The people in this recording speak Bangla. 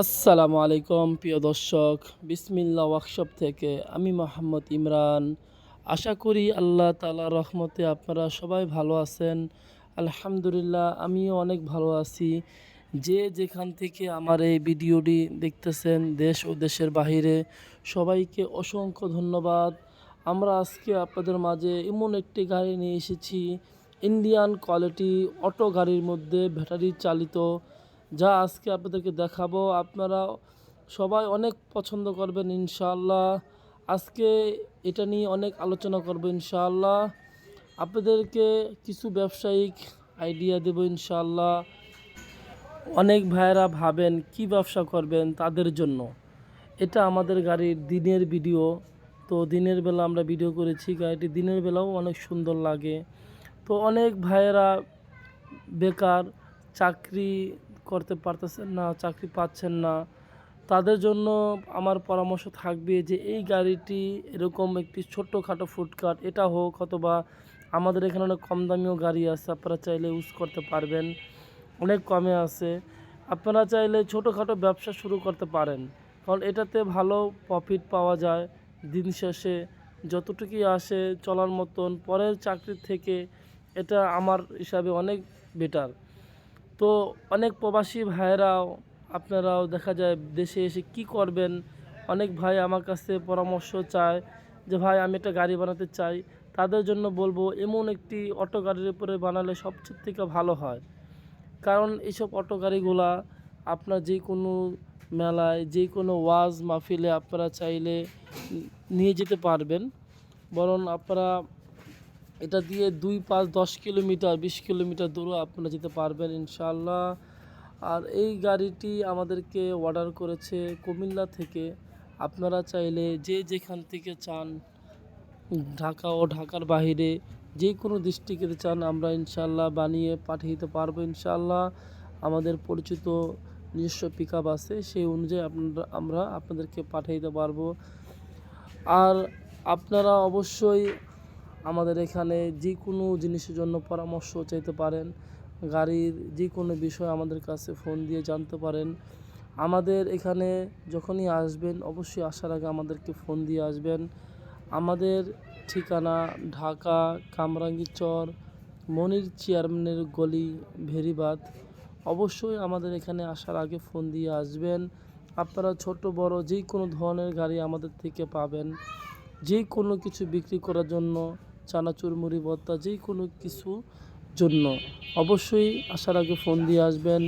আসসালামু আলাইকুম, প্রিয় দর্শক। বিসমিল্লা ওয়ার্কশপ থেকে আমি মোহাম্মদ ইমরান। আশা করি আল্লাহ তালা রহমতে আপনারা সবাই ভালো আছেন। আলহামদুলিল্লাহ, আমিও অনেক ভালো আছি। যে যেখান থেকে আমার এই ভিডিওটি দেখতেছেন দেশ ও দেশের বাহিরে, সবাইকে অসংখ্য ধন্যবাদ। আমরা আজকে আপনাদের মাঝে এমন একটি গাড়ি নিয়ে এসেছি, ইন্ডিয়ান কোয়ালিটি অটো গাড়ির মধ্যে ব্যাটারি চালিত যা আজকে আপনাদেরকে দেখাবো। আপনারা সবাই অনেক পছন্দ করবেন ইনশাআল্লাহ। আজকে এটা নিয়ে অনেক আলোচনা করব ইনশাআল্লাহ। আপনাদেরকে কিছু ব্যবসায়িক আইডিয়া দেবো ইনশাআল্লাহ। অনেক ভাইয়েরা ভাবেন, কি ব্যবসা করবেন তাদের জন্য? এটা আমাদের গাড়ির দিনের ভিডিও তো দিনের বেলা আমরা ভিডিও করেছি, গাড়িটি দিনের বেলাও অনেক সুন্দর লাগে। তো অনেক ভাইয়েরা বেকার, চাকরি করতে পারতেছেন না, চাকরি পাচ্ছেন না, তাদের জন্য আমার পরামর্শ থাকবে যে এই গাড়িটি এরকম একটি ছোট্টখাটো ফুটকাট এটা হোক অথবা আমাদের এখানে অনেক কম দামিও গাড়ি আছে, আপনারা চাইলে ইউজ করতে পারবেন। অনেক কমে আছে। আপনারা চাইলে ছোটোখাটো ব্যবসা শুরু করতে পারেন। কারণ এটাতে ভালো প্রফিট পাওয়া যায় দিন শেষে। যতটুকুই আসে চলার মতন, পরের চাকরির থেকে এটা আমার হিসাবে অনেক বেটার তো অনেক প্রবাসী ভাইয়েরাও, আপনারাও দেখা যায় দেশে এসে কি করবেন? অনেক ভাই আমার কাছে পরামর্শ চায় যে, ভাই, আমি একটা গাড়ি বানাতে চাই। তাদের জন্য বলব, এমন একটি অটো গাড়ির উপরে বানালে সবচেয়ে থেকে ভালো হয়। কারণ এইসব অটো গাড়িগুলা আপনার যে কোনো মেলায় যে কোনো ওয়াজ মাহফিলে আপনারা চাইলে নিয়ে যেতে পারবেন। বরং আপনারা এটা দিয়ে দুই পাঁচ দশ কিলোমিটার, বিশ কিলোমিটার দূরও আপনারা যেতে পারবেন ইনশাল্লাহ আর এই গাড়িটি আমাদেরকে অর্ডার করেছে কুমিল্লা থেকে। আপনারা চাইলে যে যেখান থেকে চান, ঢাকা ও ঢাকার বাহিরে যে কোনো ডিস্ট্রিক্টে চান, আমরা ইনশাল্লাহ বানিয়ে পাঠিয়ে দিতে পারব ইনশাল্লাহ আমাদের পরিচিত নিজস্ব পিক আছে, সেই অনুযায়ী আপনারা, আমরা আপনাদেরকে পাঠিয়ে দিতে পারব। আর আপনারা অবশ্যই আমাদের এখানে যে কোনো জিনিসের জন্য পরামর্শ চাইতে পারেন। গাড়ির যে কোনো বিষয় আমাদের কাছে ফোন দিয়ে জানতে পারেন। আমাদের এখানে যখনই আসবেন, অবশ্যই আসার আগে আমাদেরকে ফোন দিয়ে আসবেন। আমাদের ঠিকানা ঢাকা কামরাঙ্গীচর মনির চেয়ারম্যানের গলি ভেরিবাদ অবশ্যই আমাদের এখানে আসার আগে ফোন দিয়ে আসবেন। আপনারা ছোট, বড় যে কোনো ধরনের গাড়ি আমাদের থেকে পাবেন। যে কোনো কিছু বিক্রি করার জন্য চানাচুর মুড়ি ভর্তা যে কোনো কিছু জন্য। অবশ্যই আসার আগে ফোন দিয়ে আসবেন।